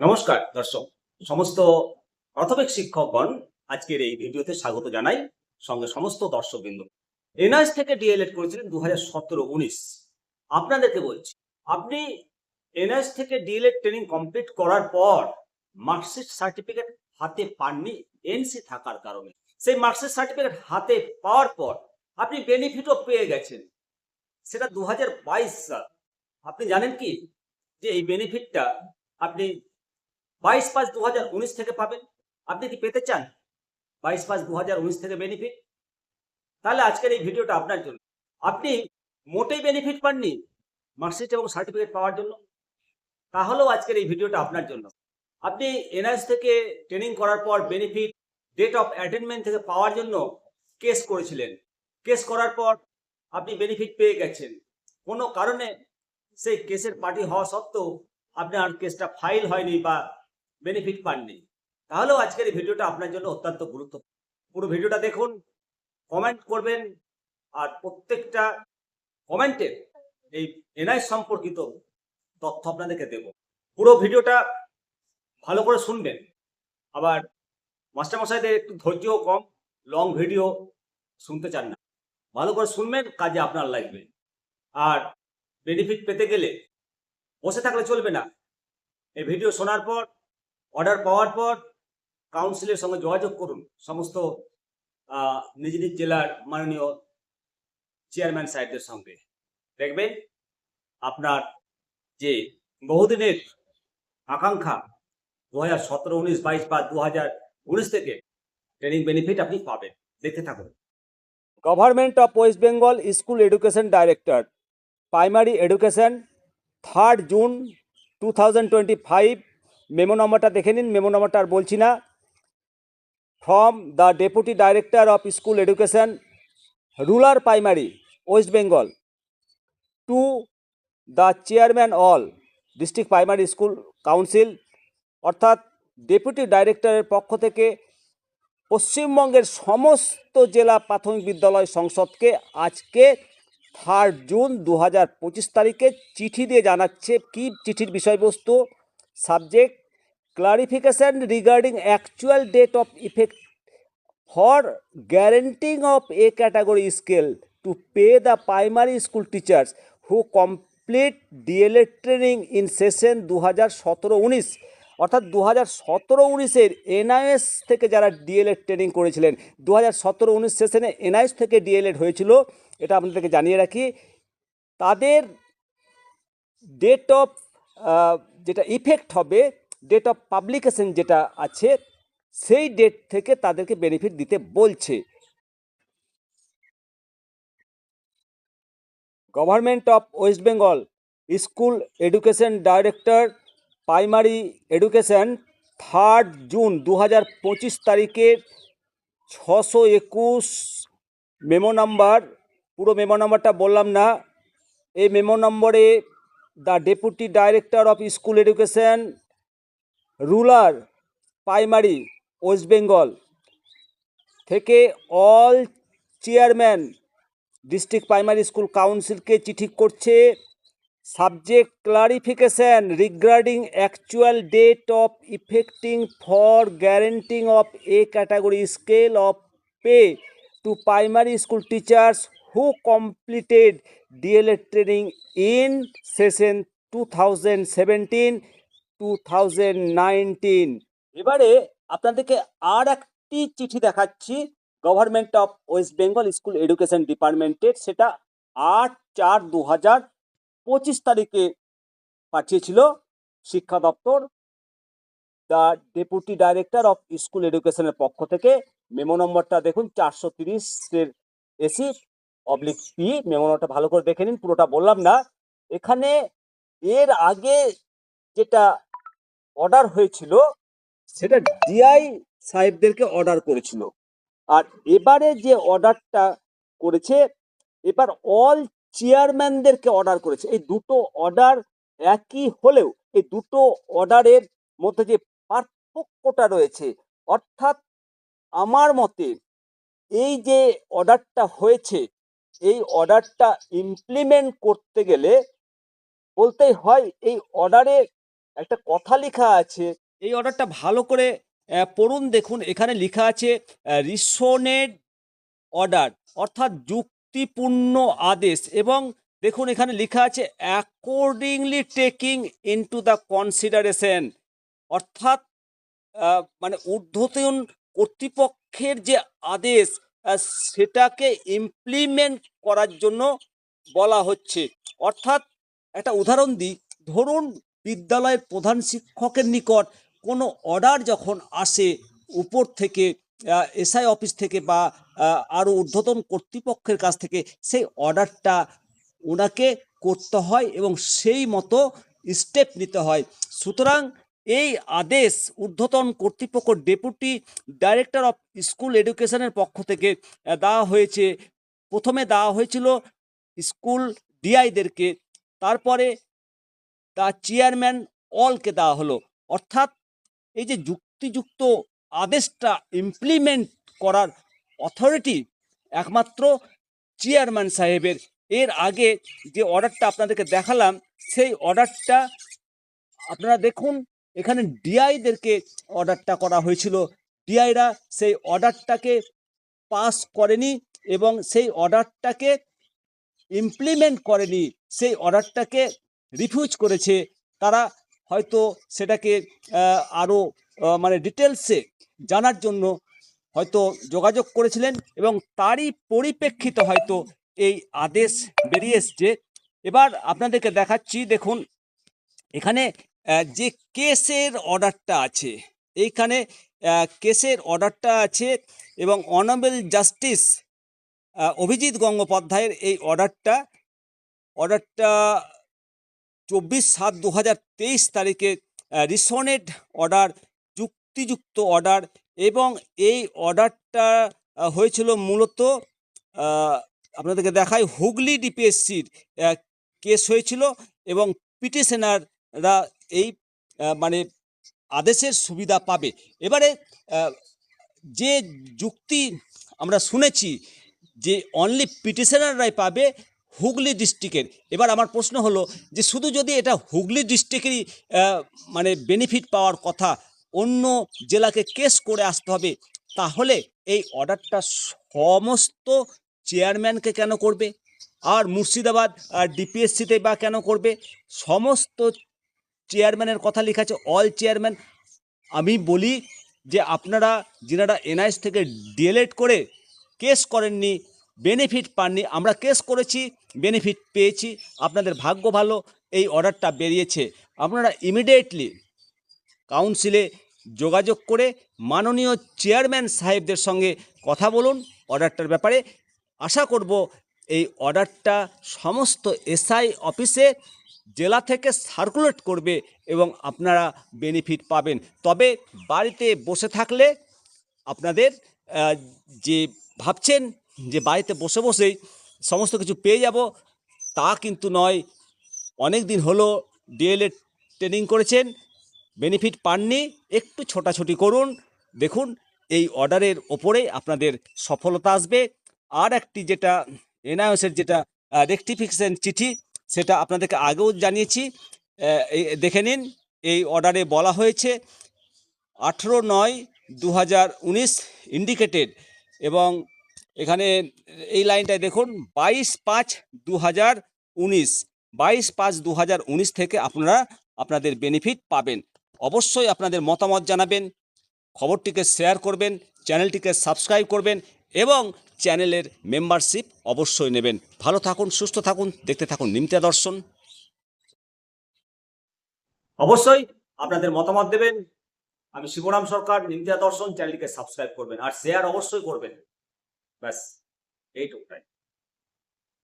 নমস্কার, দর্শক। সমস্ত প্রাথমিক শিক্ষকগণ, আজকের এই ভিডিওতে স্বাগত জানাই সঙ্গে সমস্ত দর্শকবৃন্দ। এনআইএস থেকে ডিএলএড করেছিলেন দু হাজার সতেরো উনিশ আপনাদেরকে বলছি, আপনি এনআইএস থেকে ডিএলএড ট্রেনিং কমপ্লিট করার পর মার্কশিট সার্টিফিকেট হাতে পাননি এনসি থাকার কারণে। সেই মার্কশিট সার্টিফিকেট হাতে পাওয়ার পর আপনি বেনিফিটও পেয়ে গেছেন। সেটা দু হাজার বাইশ সাল। আপনি জানেন কি? যে এই বেনিফিটটা আপনি বাইশ পাঁচ দু থেকে পাবেন। আপনি কি পেতে চান বাইশ পাঁচ দু থেকে বেনিফিট তাহলে আজকের এই ভিডিওটা আপনার জন্য। আপনি মোটেই বেনিফিট পাননি মার্কশিট এবং সার্টিফিকেট পাওয়ার জন্য। তাহলেও আজকের এই ভিডিওটা আপনার জন্য। আপনি এনআইএস থেকে ট্রেনিং করার পর বেনিফিট ডেট অফ অ্যাটেনমেন্ট থেকে পাওয়ার জন্য কেস করেছিলেন। কেস করার পর আপনি বেনিফিট পেয়ে গেছেন। কোনো কারণে সেই কেসের পার্টি হওয়া সত্ত্বেও আপনার কেসটা ফাইল হয়নি বা বেনিফিট পাননি। তাহলেও আজকের এই ভিডিওটা আপনার জন্য অত্যন্ত গুরুত্বপূর্ণ। পুরো ভিডিওটা দেখুন কমেন্ট করবেন, আর প্রত্যেকটা কমেন্টে এই এনআই সম্পর্কিত তথ্য আপনাদেরকে দেব। পুরো ভিডিওটা ভালো করে শুনবেন। আবার মাস্টারমশাইদের একটু ধৈর্যও কম লং ভিডিও শুনতে চান না। ভালো করে শুনবেন, কাজে আপনার লাগবে। আর বেনিফিট পেতে গেলে বসে থাকলে চলবে না। এই ভিডিও শোনার পর অর্ডার পাওয়ার পর কাউন্সিলের সঙ্গে যোগাযোগ করুন। সমস্ত নিজ নিজ জেলার মাননীয় চেয়ারম্যান সাহেবদের সঙ্গে। দেখবেন, আপনার যে বহুদিনের আকাঙ্ক্ষা দু হাজার সতেরো, উনিশ, বাইশ বা দু হাজার উনিশ থেকে ট্রেনিং বেনিফিট আপনি পাবেন। দেখতে থাকুন। Government of West Bengal school education director primary education third June two thousand twenty five memo নম্বরটা দেখে নিন, মেমো নম্বরটা আর বলছি না। From the deputy director of school education rural primary West Bengal to the chairman all district primary school council অর্থাৎ deputy ডাইরেক্টরের পক্ষ থেকে পশ্চিমবঙ্গের সমস্ত জেলা প্রাথমিক বিদ্যালয় সংসদকে আজকে থার্ড জুন দু হাজার পঁচিশ তারিখে চিঠি দিয়ে জানাচ্ছে। কি চিঠির বিষয়বস্তু? Subject clarification regarding actual date of effect for granting of A category scale to pay the primary school teachers who complete DLEd training in session দু হাজার সতেরো উনিশ অর্থাৎ দু হাজার সতেরো উনিশের এনআইএস থেকে যারা ডিএলএড ট্রেনিং করেছিলেন দু হাজার সতেরো উনিশ সেশনে এনআইএস থেকে ডিএলএড হয়েছিল, এটা আপনাদেরকে জানিয়ে রাখি। তাদের ডেট অফ যেটা ইফেক্ট হবে ডেট অফ পাবলিকেশন যেটা আছে, সেই ডেট থেকে তাদেরকে বেনিফিট দিতে বলছে। Government of West Bengal school education director primary education third June দু হাজার পঁচিশ তারিখের ছশো একুশ মেমো নাম্বার পুরো মেমো নাম্বারটা বললাম না। এই মেমো নম্বরে the deputy director of school education rural primary West Bengal থেকে all chairman district primary school কাউন্সিলকে চিঠি করছে। Subject clarification regarding actual date of effecting for granting of A category scale of pay to primary school teachers who completed DLEd training in session two thousand seventeen. Two thousand nineteen এবারে আপনাদেরকে আর একটি চিঠি দেখাচ্ছি government of West Bengal school education ডিপার্টমেন্টের সেটা আট চার দু হাজার পঁচিশ তারিখে পাঠিয়েছিল শিক্ষা দপ্তর। The deputy director of school এডুকেশনের পক্ষ থেকে মেমো নম্বরটা দেখুন, চারশো তিরিশের এসি, অবলিক পি, মেমো নম্বরটা ভালো করে দেখে নিন, পুরোটা বললাম না। এখানে এর আগে যেটা অর্ডার হয়েছিল, সেটা ডিআই সাহেবদেরকে অর্ডার করেছিল। আর এবারে যে অর্ডারটা করেছে, এবার অল চেয়ারম্যানদেরকে অর্ডার করেছে। এই দুটো অর্ডার একই হলেও, এই দুটো অর্ডারের মধ্যে যে পার্থক্যটা রয়েছে, অর্থাৎ আমার মতে এই যে অর্ডারটা হয়েছে, এই অর্ডারটা ইমপ্লিমেন্ট করতে গেলে বলতেই হয়, এই অর্ডারে একটা কথা লেখা আছে। এই অর্ডারটা ভালো করে পড়ুন, দেখুন, এখানে লেখা আছে রিসোনেড অর্ডার, অর্থাৎ যুক্তিপূর্ণ আদেশ এবং দেখুন, এখানে লেখা আছে accordingly taking into the consideration অর্থাৎ মানে ঊর্ধ্বতন কর্তৃপক্ষের যে আদেশ সেটাকে ইমপ্লিমেন্ট করার জন্য বলা হচ্ছে। অর্থাৎ, একটা উদাহরণ দিই, ধরুন বিদ্যালয়ের প্রধান শিক্ষকের নিকট কোনো অর্ডার যখন আসে উপর থেকে এসআই অফিস থেকে বা আরও ঊর্ধ্বতন কর্তৃপক্ষের কাছ থেকে সেই অর্ডারটা ওনাকে করতে হয় এবং সেই মতো স্টেপ নিতে হয়। সুতরাং এই আদেশ ঊর্ধ্বতন কর্তৃপক্ষ ডেপুটি ডাইরেক্টর অফ স্কুল এডুকেশনের পক্ষ থেকে দেওয়া হয়েছে। প্রথমে দেওয়া হয়েছিল স্কুল ডিআইদেরকে তারপরে তা চেয়ারম্যান অলকে দেওয়া হলো। অর্থাৎ এই যে যুক্তিযুক্ত আদেশটা ইমপ্লিমেন্ট করার অথরিটি একমাত্র চেয়ারম্যান সাহেবের। এর আগে যে অর্ডারটা আপনাদেরকে দেখালাম, সেই অর্ডারটা আপনারা দেখুন, এখানে ডিআইদেরকে অর্ডারটা করা হয়েছিল। ডিআইরা সেই অর্ডারটাকে পাস করেনি এবং সেই অর্ডারটাকে ইমপ্লিমেন্ট করেনি। সেই অর্ডারটাকে রিফিউজ করেছে, তারা হয়তো সেটাকে আরও মানে ডিটেলসে জানার জন্য হয়তো যোগাযোগ করেছিলেন এবং তারই পরিপ্রেক্ষিতে হয়তো এই আদেশ বেরিয়ে এসছে। এবার আপনাদেরকে দেখাচ্ছি, দেখুন, এখানে যে কেসের অর্ডারটা আছে, এইখানে কেসের অর্ডারটা আছে এবং অনারেবল জাস্টিস অভিজিৎ গঙ্গোপাধ্যায়ের এই অর্ডারটা অর্ডারটা চব্বিশ সাত দু তেইশ তারিখে রিসনেড অর্ডার যুক্তিযুক্ত অর্ডার এবং এই অর্ডারটা হয়েছিল মূলত আপনাদেরকে দেখাই হুগলি ডিপিএসসির কেস হয়েছিল এবং পিটিশনাররা এই মানে আদেশের সুবিধা পাবে। এবারে যে যুক্তি আমরা শুনেছি যে অনলি পিটিশনাররাই পাবে হুগলি ডিস্ট্রিক্টের এবার আমার প্রশ্ন হলো যে শুধু যদি এটা হুগলি ডিস্ট্রিক্টেরই মানে বেনিফিট পাওয়ার কথা অন্য জেলাকে কেস করে আসতে হবে, তাহলে এই অর্ডারটা সমস্ত চেয়ারম্যানকে কেন করবে? আর মুর্শিদাবাদ, আর ডিপিএসসিতে বা কেন করবে? সমস্ত চেয়ারম্যানের কথা লেখা আছে অল চেয়ারম্যান আমি বলি যে আপনারা, যেনারা এনআইএস থেকে ডিএলএড করে কেস করেননি বেনিফিট পাননি। আমরা কেস করেছি, বেনিফিট পেয়েছি, আপনাদের ভাগ্য ভালো, এই অর্ডারটা বেরিয়েছে। আপনারা ইমিডিয়েটলি কাউন্সিলে যোগাযোগ করে মাননীয় চেয়ারম্যান সাহেবদের সঙ্গে কথা বলুন অর্ডারটার ব্যাপারে। আশা করব এই অর্ডারটা সমস্ত এসআই অফিসে, জেলা থেকে সার্কুলেট করবে এবং আপনারা বেনিফিট পাবেন। তবে বাড়িতে বসে থাকলে আপনাদের যে ভাবছেন যে বাড়িতে বসে বসেই সমস্ত কিছু পেয়ে যাব, তা কিন্তু নয়। অনেক দিন হলো ডিএলএড ট্রেনিং করেছেন, বেনিফিট পাননি, একটু ছোটাছুটি করুন। দেখুন, এই অর্ডারের ওপরে আপনাদের সফলতা আসবে। আর একটি যেটা এনআইএসের যেটা রেকটিফিকেশন চিঠি, সেটা আপনাদেরকে আগেও জানিয়েছি। দেখে নিন, এই অর্ডারে বলা হয়েছে আঠেরো নয় দু ইন্ডিকেটেড এবং এখানে এই লাইনটায় দেখুন, বাইশ পাঁচ দু হাজার উনিশ, বাইশ পাঁচ দু হাজার উনিশ থেকে আপনারা আপনাদের বেনিফিট পাবেন। অবশ্যই আপনাদের মতামত জানাবেন, খবরটিকে শেয়ার করবেন চ্যানেলটিকে সাবস্ক্রাইব করবেন এবং চ্যানেলের মেম্বারশিপ অবশ্যই নেবেন। ভালো থাকুন, সুস্থ থাকুন, দেখতে থাকুন নিমতিয়া দর্শন। অবশ্যই আপনাদের মতামত দেবেন। আমি শিবরাম সরকার নিন্দিয়া দর্শন চ্যানেলটিকে সাবস্ক্রাইব করবেন। আর শেয়ার অবশ্যই করবেন। बस यही तो टोकता है।